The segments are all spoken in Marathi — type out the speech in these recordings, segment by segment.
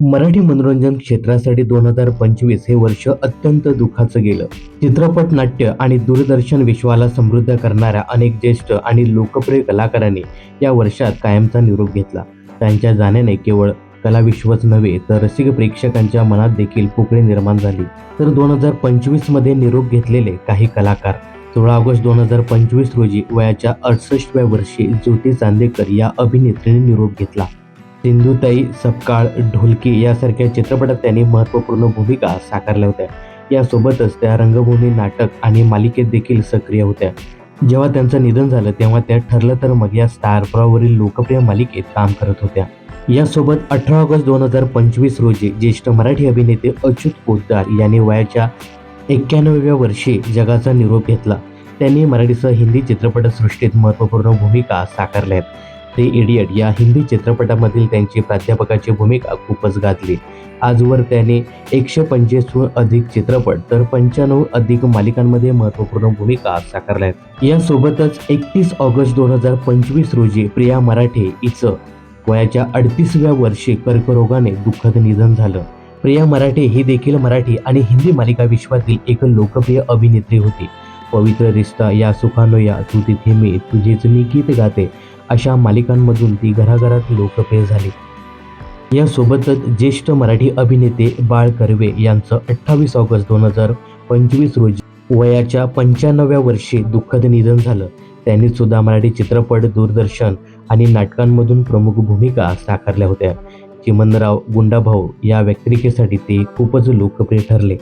मराठी मनोरंजन क्षेत्रासाठी दोन हजार पंचवीस हे वर्ष अत्यंत दुःखाचं गेलं. चित्रपट नाट्य आणि दूरदर्शन विश्वाला समृद्ध करणाऱ्या अनेक ज्येष्ठ आणि लोकप्रिय कलाकारांनी या वर्षात कायमचा निरोप घेतला. त्यांच्या जाण्याने केवळ कलाविश्वच नव्हे तर रसिक प्रेक्षकांच्या मनात देखील पोकळी निर्माण झाली. तर दोन हजार पंचवीसमध्ये निरोप घेतलेले काही कलाकार. सोळा ऑगस्ट दोन हजार पंचवीस रोजी वयाच्या अडसष्टव्या वर्षी ज्योती चांदेकर या अभिनेत्रीने निरोप घेतला. सिंधुताई सपकाळ ढोलकी यासारख्या चित्रपटात त्यांनी महत्त्वपूर्ण भूमिका साकारल्या होत्या. यासोबतच त्या रंगभूमी नाटक आणि मालिकेत देखील सक्रिय होत्या. जेव्हा त्यांचं निधन झालं तेव्हा त्या ठरलं तर मग या स्टार लोकप्रिय मालिकेत काम करत होत्या. यासोबत अठरा ऑगस्ट दोन हजार पंचवीस रोजी ज्येष्ठ मराठी अभिनेते अच्युत पोद्दार यांनी वयाच्या एक्क्याण्णव्या वर्षी जगाचा निरोप घेतला. त्यांनी मराठीसह हिंदी चित्रपटसृष्टीत महत्त्वपूर्ण भूमिका साकारल्या आहेत. ते इडियट या हिंदी चित्रपटामधील त्यांची प्राध्यापकाची भूमिका खूपच गाजली. आजवर त्याने एकशे पंचवीसहून अधिक चित्रपट तर पंच्याण्णव अधिक मालिकांमध्ये महत्त्वपूर्ण भूमिका साकारल्या आहेत यासोबतच एकतीस ऑगस्ट दोन हजार पंचवीस रोजी प्रिया मराठे हिचं वयाच्या अडतीसव्या वर्षी कर्करोगाने दुःखद निधन झालं. प्रिया मराठे ही देखील मराठी आणि हिंदी मालिका विश्वातील एक लोकप्रिय अभिनेत्री होती. पवित्र रिश्ता या सुखानोया तू तिथे मी तुझेच मी गीत गाते. अशा मालिकांमधून ती घराघरात लोकप्रिय झाली. यासोबतच ज्येष्ठ मराठी अभिनेते बाळ कर्वे यांचं अठ्ठावीस ऑगस्ट दोन हजार पंचवीस रोजी वयाच्या पंच्याण्णव्या वर्षी दुःखद निधन झालं. त्यांनी सुद्धा मराठी चित्रपट दूरदर्शन आणि नाटकांमधून प्रमुख भूमिका साकारल्या होत्या. चिमनराव गुंडाभाऊ या व्यक्तिरेखेसाठी ते खूपच लोकप्रिय ठरले.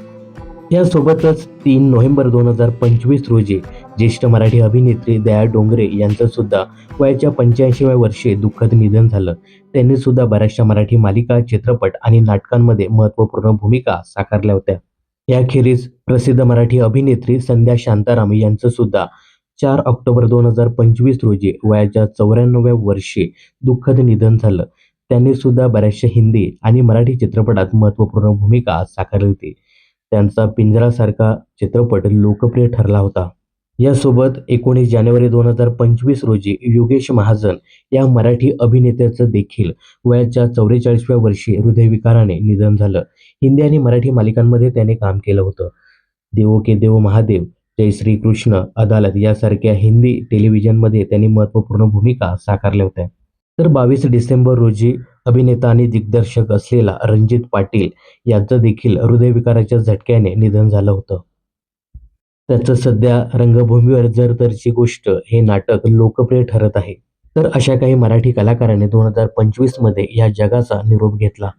यासोबतच तीन नोव्हेंबर दोन हजार पंचवीस रोजी ज्येष्ठ मराठी अभिनेत्री दया डोंगरे यांचं सुद्धा वयाच्या पंच्याऐंशीव्या वर्षी दुःखद निधन झालं. त्यांनी सुद्धा बऱ्याचशा मराठी मालिका चित्रपट आणि नाटकांमध्ये महत्त्वपूर्ण भूमिका साकारल्या होत्या. याखेरीज प्रसिद्ध मराठी अभिनेत्री संध्या शांताराम यांचं सुद्धा चार ऑक्टोबर दोन हजार पंचवीस रोजी वयाच्या चौऱ्याण्णव्या वर्षी दुःखद निधन झालं. त्यांनी सुद्धा बऱ्याचशा हिंदी आणि मराठी चित्रपटात महत्त्वपूर्ण भूमिका साकारली होती. त्यांचा पिंजरासारखा चित्रपट लोकप्रिय ठरला होता. यासोबत एकोणीस जानेवारी दोन हजार पंचवीस रोजी योगेश महाजन या मराठी अभिनेत्याचं देखील वयाच्या चौवेचाळीसव्या वर्षी हृदयविकाराने निधन झालं. हिंदी आणि मराठी मालिकांमध्ये त्याने काम केलं होतं. देवो के देव महादेव जय श्री कृष्ण अदालत यासारख्या हिंदी टेलिव्हिजनमध्ये त्यांनी महत्त्वपूर्ण भूमिका साकारल्या होत्या. तर बावीस डिसेंबर रोजी अभिनेता आणि दिग्दर्शक असलेला रणजित पाटील यांचं देखील हृदयविकाराच्या झटक्याने निधन झालं होतं. त्याचं सध्या रंगभूमीवर जर तरची गोष्ट हे नाटक लोकप्रिय ठरत आहे. तर अशा काही मराठी कलाकारांनी दोन हजार पंचवीसमध्ये या जगाचा निरोप घेतला.